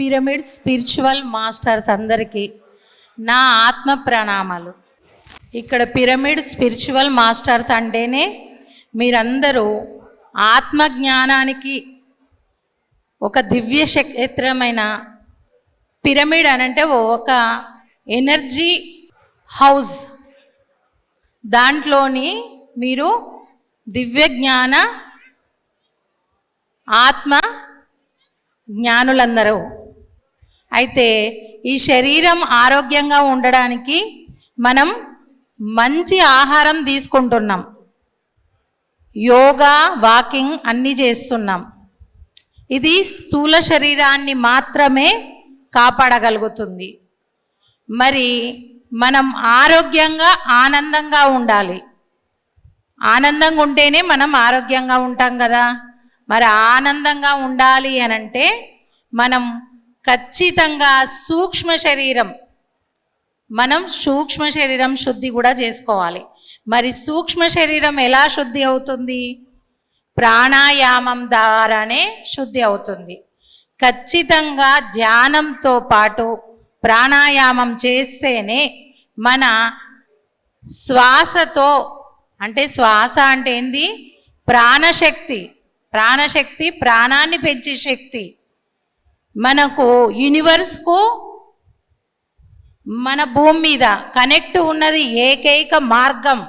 Pyramid spiritual masters అందరికీ నా ఆత్మ ప్రణామాలు. ఇక్కడ పిరమిడ్ స్పిరిచువల్ మాస్టర్స్ అంటేనే మీరందరూ ఆత్మ జ్ఞానానికి ఒక దివ్య క్షేత్రమైన పిరమిడ్ అనంటే ఒక ఎనర్జీ హౌస్. దాంట్లోని మీరు దివ్య జ్ఞాన ఆత్మ జ్ఞానులందరూ. అయితే ఈ శరీరం ఆరోగ్యంగా ఉండడానికి మనం మంచి ఆహారం తీసుకుంటున్నాం. యోగా వాకింగ్ అన్నీ చేస్తున్నాం. ఇది స్థూల శరీరాన్ని మాత్రమే కాపాడగలుగుతుంది. మరి మనం ఆరోగ్యంగా ఆనందంగా ఉండాలి. ఆనందంగా ఉంటేనే మనం ఆరోగ్యంగా ఉంటాం కదా. మరి ఆనందంగా ఉండాలి అని అంటే మనం ఖచ్చితంగా సూక్ష్మ శరీరం. మనం సూక్ష్మ శరీరం శుద్ధి కూడా చేసుకోవాలి. మరి సూక్ష్మ శరీరం ఎలా శుద్ధి అవుతుంది? ప్రాణాయామం ద్వారానే శుద్ధి అవుతుంది. ఖచ్చితంగా ధ్యానంతో పాటు ప్రాణాయామం చేస్తేనే మన శ్వాసతో అంటే శ్వాస అంటే ఏంది? ప్రాణశక్తి. ప్రాణశక్తి ప్రాణాన్ని పెంచే శక్తి. మనకు యూనివర్స్కు మన భూమి మీద కనెక్ట్ ఉన్నది ఏకైక మార్గం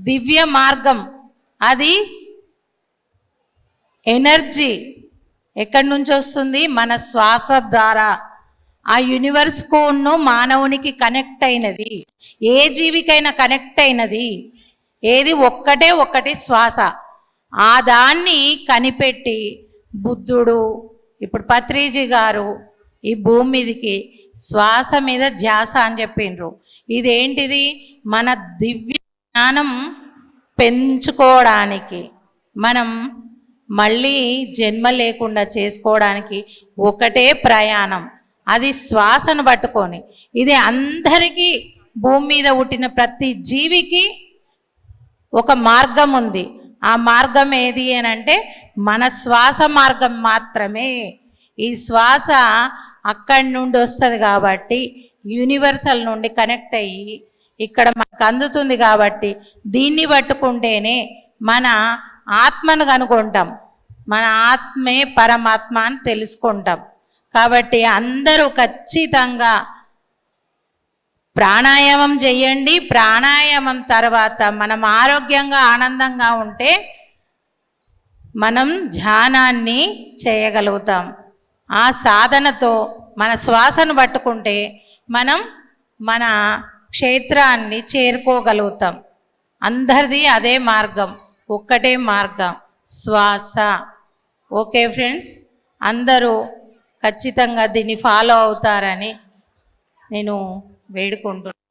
దివ్య మార్గం. అది ఎనర్జీ ఎక్కడి నుంచి వస్తుంది? మన శ్వాస ద్వారా. ఆ యూనివర్స్కు ఉన్న మానవునికి కనెక్ట్ అయినది. ఏ జీవికైనా కనెక్ట్ అయినది. ఏది ఒక్కటే ఒక్కటి శ్వాస. ఆ దాన్ని కనిపెట్టి బుద్ధుడు ఇప్పుడు పత్రిజీ గారు ఈ భూమి మీదకి శ్వాస మీద ధ్యాస అని చెప్పిండ్రు. ఇదేంటిది? మన దివ్య జ్ఞానం పెంచుకోవడానికి మనం మళ్ళీ జన్మ లేకుండా చేసుకోవడానికి ఒకటే ప్రయాణం. అది శ్వాసను పట్టుకొని. ఇది అందరికీ భూమి మీద పుట్టిన ప్రతి జీవికి ఒక మార్గం ఉంది. ఆ మార్గం ఏది అని అంటే మన శ్వాస మార్గం మాత్రమే. ఈ శ్వాస అక్కడి నుండి వస్తుంది కాబట్టి యూనివర్సల్ నుండి కనెక్ట్ అయ్యి ఇక్కడ మనకు అందుతుంది కాబట్టి దీన్ని పట్టుకుంటేనే మన ఆత్మను కనుక్కుంటాం మన ఆత్మే పరమాత్మ అని తెలుసుకుంటాం. కాబట్టి అందరూ ఖచ్చితంగా ప్రాణాయామం చేయండి. ప్రాణాయామం తర్వాత మనం ఆరోగ్యంగా ఆనందంగా ఉంటే మనం ధ్యానాన్ని చేయగలుగుతాం. ఆ సాధనతో మన శ్వాసను పట్టుకుంటే మనం మన క్షేత్రాన్ని చేరుకోగలుగుతాం. అందరిది అదే మార్గం ఒక్కటే మార్గం శ్వాస. ఓకే ఫ్రెండ్స్ అందరూ ఖచ్చితంగా దీన్ని ఫాలో అవుతారని నేను వేడుకుంటున్నాను.